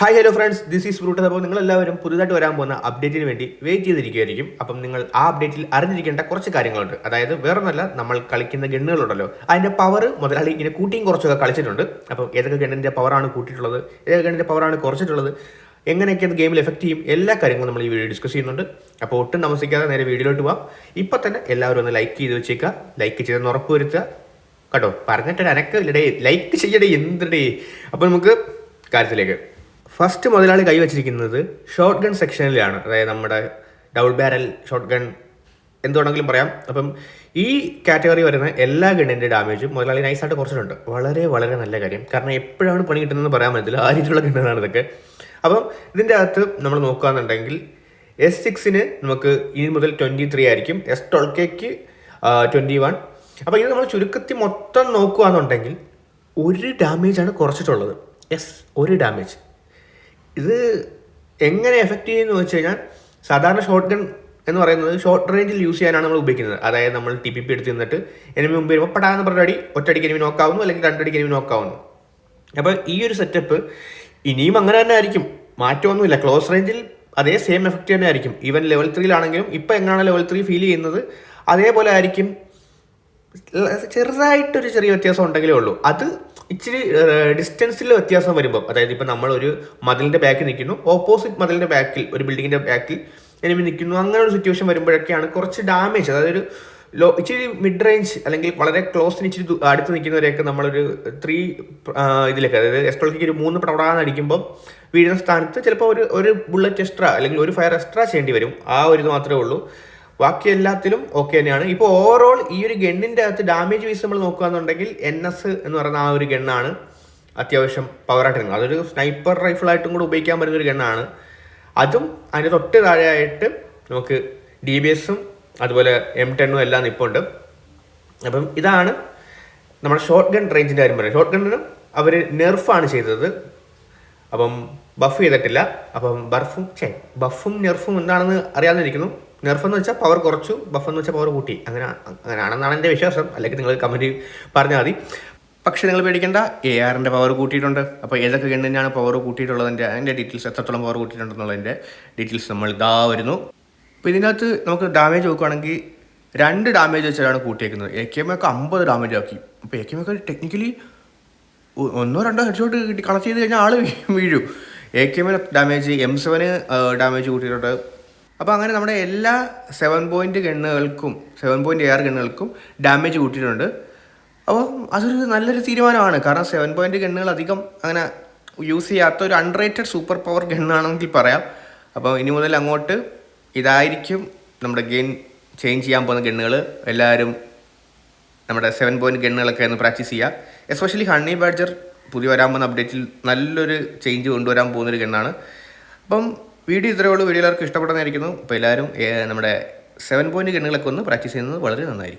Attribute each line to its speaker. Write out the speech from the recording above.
Speaker 1: Hi hello friends this is Brutus അപ്പോൾ നിങ്ങൾ എല്ലാവരും പുതുതായിട്ട് വരാൻ പോകുന്ന അപ്ഡേറ്റിന് വേണ്ടി വെയിറ്റ് ചെയ്തിരിക്കുകയായിരിക്കും. അപ്പം നിങ്ങൾ ആ അപ്ഡേറ്റിൽ അറിഞ്ഞിരിക്കേണ്ട കുറച്ച് കാര്യങ്ങളുണ്ട്. അതായത് വേറൊന്നല്ല നമ്മൾ കളിക്കുന്ന ഗണ്ണുകളുണ്ടല്ലോ. അതിന്റെ പവർ മുതലാളി ഇങ്ങനെ കൂട്ടിയും കുറച്ചൊക്കെ കളിച്ചിട്ടുണ്ട്. അപ്പം ഏതൊക്കെ ഗണ്ണിന്റെ പവറാണ് കൂട്ടിയിട്ടുള്ളത് ഏതൊക്കെ ഗണ്ണിന്റെ പവറാണ് കുറച്ചിട്ടുള്ളത് എങ്ങനെയൊക്കെ അത് ഗെയിമിൽ എഫക്റ്റ് ചെയ്യും എല്ലാ കാര്യങ്ങളും നമ്മൾ ഈ വീഡിയോ ഡിസ്കസ് ചെയ്യുന്നുണ്ട്. അപ്പോൾ ഒട്ടും താമസിക്കാതെ നേരെ വീഡിയോയിലോട്ട് പോവാം. ഇപ്പം തന്നെ എല്ലാവരും ഒന്ന് ലൈക്ക് ചെയ്ത് വെച്ചേക്കുക ലൈക്ക് ചെയ്തെന്ന് ഉറപ്പ് വരുത്തുക. കേട്ടോ പറഞ്ഞിട്ട് അനക്കില്ലടേ ലൈക്ക് ചെയ്യടേ എന്തിടേ. അപ്പോൾ നമുക്ക് കാര്യത്തിലേക്ക് ഫസ്റ്റ് മുതലാളി കൈവച്ചിരിക്കുന്നത് ഷോർട്ട് ഗൺ സെക്ഷനിലാണ് അതായത് നമ്മുടെ ഡബിൾ ബാരൽ ഷോർട്ട് ഗൺ എന്തുവേണമെങ്കിലും പറയാം. അപ്പം ഈ കാറ്റഗറി വരുന്ന എല്ലാ ഗണ്ണിന്റെ ഡാമേജും മുതലാളി നൈസായിട്ട് കുറച്ചിട്ടുണ്ട്. വളരെ വളരെ നല്ല കാര്യം. കാരണം എപ്പോഴാണ് പണി കിട്ടുന്നതെന്ന് പറയാൻ പറ്റില്ല ആ രീതിയിലുള്ള ഗണ്ണാണ് ഇതൊക്കെ. അപ്പം ഇതിന്റെ അകത്ത് നമ്മൾ നോക്കുകയാണെന്നുണ്ടെങ്കിൽ എസ് സിക്സിന് നമുക്ക് ഇനി മുതൽ ട്വന്റി ത്രീ ആയിരിക്കും. എസ് ട്വൽവ് കെക്ക് ട്വന്റി വൺ അപ്പോൾ ഇത് നമ്മൾ ചുരുക്കത്തിൽ മൊത്തം നോക്കുകയാണെന്നുണ്ടെങ്കിൽ ഒരു ഡാമേജാണ് കുറച്ചിട്ടുള്ളത്. എസ് ഒരു ഡാമേജ് ഇത് എങ്ങനെ എഫക്റ്റ് ചെയ്യുന്നു വെച്ച് കഴിഞ്ഞാൽ സാധാരണ ഷോർട്ട് ഗൺ എന്ന് പറയുന്നത് ഷോർട്ട് റേഞ്ചിൽ യൂസ് ചെയ്യാനാണ് നമ്മൾ ഉപയോഗിക്കുന്നത്. അതായത് നമ്മൾ ടി പി പി എടുത്ത് നിന്നിട്ട് എനിമി മുമ്പ് വരുമ്പോൾ പടാന്ന് പറഞ്ഞ അടി ഒറ്റയടിക്ക് എനിമി നോക്കാവുന്നു അല്ലെങ്കിൽ രണ്ടടിക്ക് എനിമി നോക്കാവുന്നു അപ്പോൾ ഈ ഒരു സെറ്റപ്പ് ഇനിയും അങ്ങനെ തന്നെ ആയിരിക്കും. മാറ്റമൊന്നുമില്ല. ക്ലോസ് റേഞ്ചിൽ അതേ സെയിം എഫക്റ്റ് തന്നെ ആയിരിക്കും. ഈവൻ ലെവൽ ത്രീയിലാണെങ്കിലും ഇപ്പോൾ എങ്ങനെയാണ് ലെവൽ ത്രീ ഫീൽ ചെയ്യുന്നത്? അതേപോലെ ആയിരിക്കും. ചെറുതായിട്ടൊരു ചെറിയ വ്യത്യാസം ഉണ്ടെങ്കിലേ ഉള്ളൂ. അത് ഇച്ചിരി ഡിസ്റ്റൻസിൽ വ്യത്യാസം വരുമ്പോൾ അതായത് ഇപ്പം നമ്മൾ ഒരു മതിലിന്റെ ബാക്കിൽ നിൽക്കുന്നു ഓപ്പോസിറ്റ് മതിലിന്റെ ബാക്കിൽ ഒരു ബിൽഡിങ്ങിന്റെ ബാക്കിൽ എനിമി നിൽക്കുന്നു അങ്ങനെ ഒരു സിറ്റുവേഷൻ വരുമ്പോഴൊക്കെയാണ് കുറച്ച് ഡാമേജ് അതായത് ഒരു ലോ ഇച്ചിരി മിഡ് റേഞ്ച് അല്ലെങ്കിൽ വളരെ ക്ലോസിന് ഇച്ചിരി അടുത്ത് നിൽക്കുന്നവരെയൊക്കെ നമ്മളൊരു ത്രീ ഇതിലേക്ക് അതായത് എസ്ട്രോളിക്ക് ഒരു മൂന്ന് പ്രവടാന്ന് അടിക്കുമ്പോൾ വീഴുന്ന സ്ഥാനത്ത് ചിലപ്പോൾ ഒരു ഒരു ബുള്ളറ്റ് എക്സ്ട്രാ അല്ലെങ്കിൽ ഒരു ഫയർ എക്സ്ട്രാ ചെയ്യേണ്ടി വരും. ആ ഒരു മാത്രമേ ഉള്ളൂ. ബാക്കി എല്ലാത്തിലും ഓക്കെ തന്നെയാണ്. ഇപ്പോൾ ഓവറോൾ ഈ ഒരു ഗണ്ണിന്റെ അകത്ത് ഡാമേജ് വീസ് നമ്മൾ നോക്കുകയാണെന്നുണ്ടെങ്കിൽ എൻ എസ് എന്ന് പറയുന്ന ആ ഒരു ഗണ്ണാണ് അത്യാവശ്യം പവറായിട്ട് അതൊരു സ്നൈപ്പർ റൈഫിളായിട്ടും കൂടെ ഉപയോഗിക്കാൻ പറ്റുന്ന ഒരു ഗണ്ണാണ്. അതും അതിന്റെ തൊട്ട് താഴെയായിട്ട് നമുക്ക് ഡി ബി എസും അതുപോലെ എം ടെണ്ണും എല്ലാം നിൽപ്പുണ്ട് അപ്പം ഇതാണ് നമ്മുടെ ഷോർട്ട് ഗൺ റേഞ്ചിന്റെ കാര്യം പറയുന്നത്. ഷോർട്ട് ഗണ്ണിനും അവർ നെർഫാണ് ചെയ്തത്. അപ്പം ബഫ് ചെയ്തിട്ടില്ല. അപ്പം ബർഫും ചേ ബഫും നെർഫും എന്താണെന്ന് അറിയാമെന്നിരിക്കുന്നു നെർഫ് എന്ന് വെച്ചാൽ പവർ കുറച്ചു ബഫ് എന്ന് വെച്ചാൽ പവർ കൂട്ടി. അങ്ങനെ അങ്ങനെയാണെന്നാണ് എന്റെ വിശ്വാസം. അല്ലെങ്കിൽ നിങ്ങൾ കമന്റ് പറഞ്ഞാൽ മതി. പക്ഷേ നിങ്ങൾ പേടിക്കേണ്ട എ ആറിന്റെ പവർ കൂട്ടിയിട്ടുണ്ട്. അപ്പോൾ ഏതൊക്കെ ഗണ്ണിനാണ് പവർ കൂട്ടിയിട്ടുള്ളതിന്റെ അതിന്റെ ഡീറ്റെയിൽസ് എത്രത്തോളം പവർ കൂട്ടിയിട്ടുണ്ടെന്നുള്ളതിന്റെ ഡീറ്റെയിൽസ് നമ്മൾ ഇതാ വരുന്നു. അപ്പോൾ ഇതിനകത്ത് നമുക്ക് ഡാമേജ് നോക്കുകയാണെങ്കിൽ രണ്ട് ഡാമേജ് വെച്ചാണ് കൂട്ടിയേക്കുന്നത്. എ കെ എം ഒക്കെ അമ്പത് ഡാമേജ് ആക്കി. അപ്പോൾ എ കെ എം ഒക്കെ ടെക്നിക്കലി ഒന്നോ രണ്ടോ ഹെഡ്ഷോട്ട് കിട്ടി കളക്ട് ചെയ്ത് കഴിഞ്ഞാൽ ആൾ വീഴും. എ കെ എമ്മിന് ഡാമേജ് എം സെവന് ഡാമേജ് കൂട്ടിയിട്ടുണ്ട്. അപ്പോൾ അങ്ങനെ നമ്മുടെ എല്ലാ സെവൻ പോയിന്റ് ഗണ്ണുകൾക്കും സെവൻ പോയിന്റ് എയർ ഗണ്ണുകൾക്കും ഡാമേജ് കൂട്ടിയിട്ടുണ്ട്. അപ്പോൾ അതൊരു നല്ലൊരു തീരുമാനമാണ്. കാരണം സെവൻ പോയിന്റ് ഗണ്ണുകൾ അധികം അങ്ങനെ യൂസ് ചെയ്യാത്ത ഒരു അൺറേറ്റഡ് സൂപ്പർ പവർ ഗണ്ണാണെങ്കിൽ പറയാം. അപ്പോൾ ഇനി മുതൽ അങ്ങോട്ട് ഇതായിരിക്കും നമ്മുടെ ഗെയിം ചേഞ്ച് ചെയ്യാൻ പോകുന്ന ഗണ്ണുകൾ എല്ലാവരും നമ്മുടെ സെവൻ പോയിന്റ് ഗണ്ണുകളൊക്കെ ഒന്ന് പ്രാക്ടീസ് ചെയ്യുക എസ്പെഷ്യലി ഹണ്ണി ബാഡ്ജർ പുതിയ വരാൻ പോകുന്ന അപ്ഡേറ്റിൽ നല്ലൊരു ചേഞ്ച് കൊണ്ടുവരാൻ പോകുന്നൊരു ഗണ്ണാണ്. അപ്പം വീഡിയോ ഇത്രയേ ഉള്ളൂ വീഡിയോ എല്ലാവർക്കും ഇഷ്ടപ്പെടുന്നതായിരിക്കുന്നു അപ്പോൾ എല്ലാവരും നമ്മുടെ സെവൻ പോയിന്റ് ഗണ്ണുകളൊക്കെ ഒന്ന് പ്രാക്ടീസ് ചെയ്യുന്നത് വളരെ നന്നായിരിക്കും.